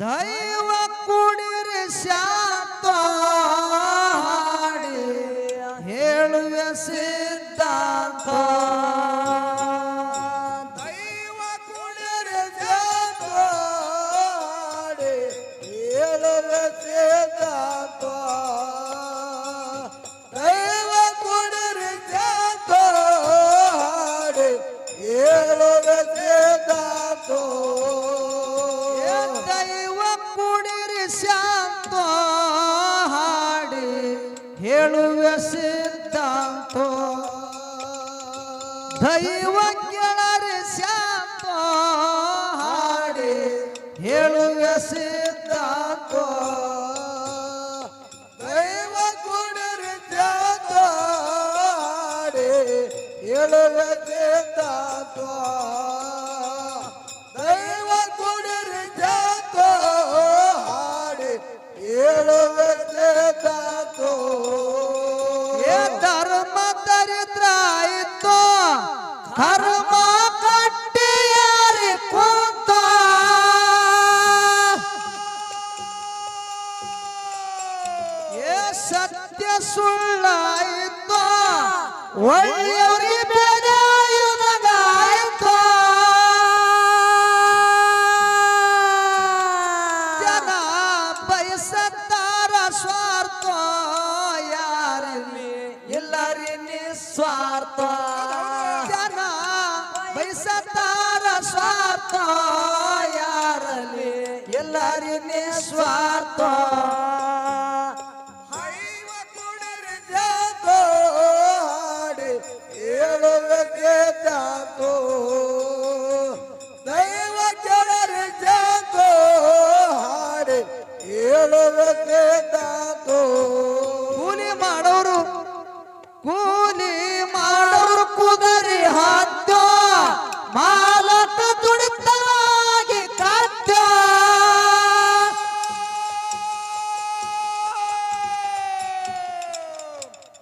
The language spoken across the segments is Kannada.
ದೈವ ಹೇಳುವ ಸಿದ್ಧಾಂತೋ ದೈವ ಕೆಳರಿ ಶಾಂತ ಹಾಡಿ ಹೇಳುವ ಸಿದ್ಧಾಂತ ಕರ್ಮ ಕಟ್ಟಿಯಾರಿ ಕುಂತ. ಏ ಸತ್ಯ ಸುಳ್ಳಾಯಿತು ಒಳ್ಳೆಯವರಿಗೆ ಬೇರೆ ಜನ ಬಯಸತ್ತಾರ ಯಾರಲ್ಲಿ ಎಲ್ಲರಿ ನಿಸ್ವಾರ್ಥ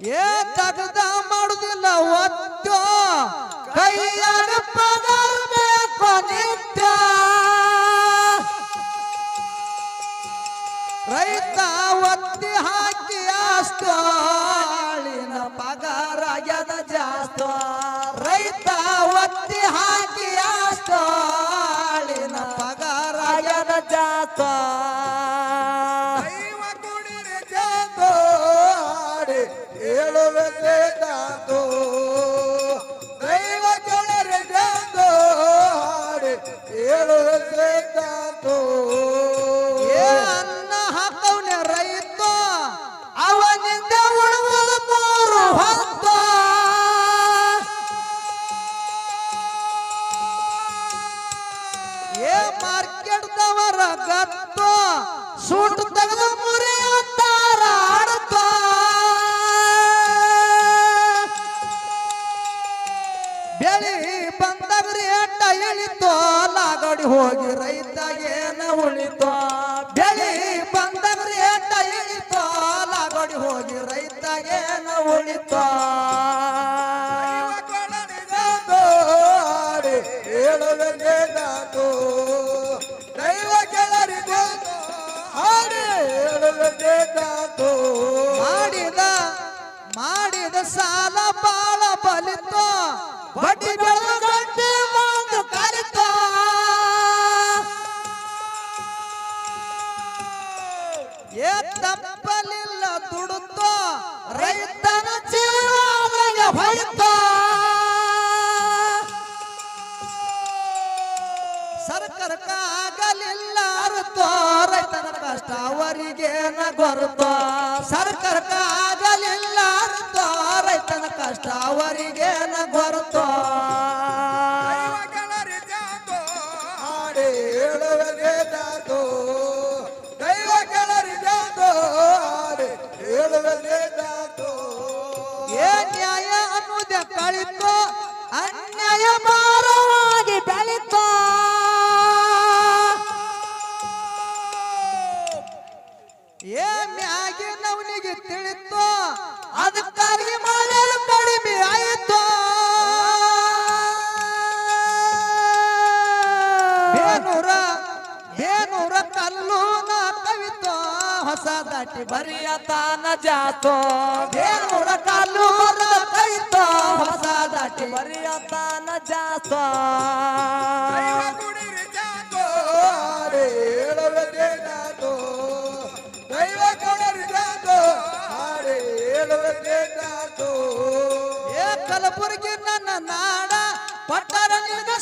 ಏ ತಗದ ಮಾಡುದಿಲ್ಲ ಒತ್ತು. ಕೈಯಾಗ ಪಗಾರ ರೈತ ಒತ್ತಿ ಹಾಕಿ ಆಸ್ತಾಳಿನ ಪಗಾರ ಯದ ಜಾಸ್ತ. ರೈತ ಒತ್ತಿ ಹಾಕಿ ಆಸ್ತಾಳಿನ ಪಗಾರ ಯದ ಜಾಸ್ತ. ಹೋಗಿ ರೈತಗೇನ ಉಳಿತೋ? ಬೆಳಿ ಬಂದಾಗ ರೇಟ ಲಾಗಡಿ ಹೋಗಿ ರೈತ ಉಳಿತೋ? ನಾತು ಮಾಡಿದ ಮಾಡಿದ ಸಾಲ ಬಾಳ ಬಲಿತೋ? ಬಡ್ಡಿ ಅವರಿಗೇನ ಗೊರತೋ? ಸರ್ಕಾರಕ್ಕ ಆಗಲಿಲ್ಲ ಅರುತ್ತೋ ರೈತನ ಕಷ್ಟ ಅವರಿಗೇನ ಗೊರತೋ? ಏ ನ್ಯಾಯ ಅನ್ನುವುದೇ ಕಳಿತು ಹೊಸ ದಾಟಿ ಬರಿಯತಾನ ಜಾತೋ. ಬೇನೂರ ಕಾಲು ಕೈತೋ. ಹೊಸ ದಾಟಿ ಜಾತೋ. ಕೊಡರಿದಾದೋ ಹಾಡೆ ಹೇಳುವುದೇನಾದೋ ಏ ಕಲಬುರಗಿ ನನ್ನ ನಾಡ ಪಟ್ಟರ ನಿಲ್ದ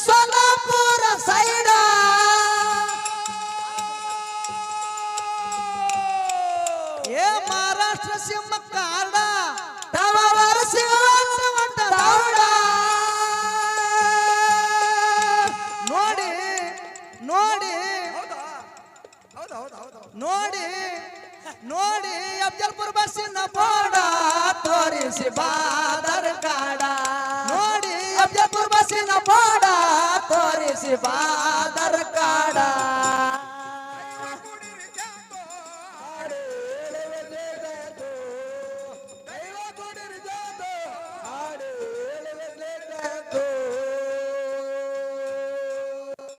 ನೋಡಿ ನೋಡಿ ಅಫಜಲ್ಪುರ ಬಸ್ಸಿನ ಬೋಡ ತೋರಿಸಿ ಬಾದರ್ ಕಾಡ. ನೋಡಿ ಅಫಜಲ್ಪುರ ಬಸ್ಸಿನ ಬೋಡ ತೋರಿಸಿ ಬಾದರ್ ಕಾಡ.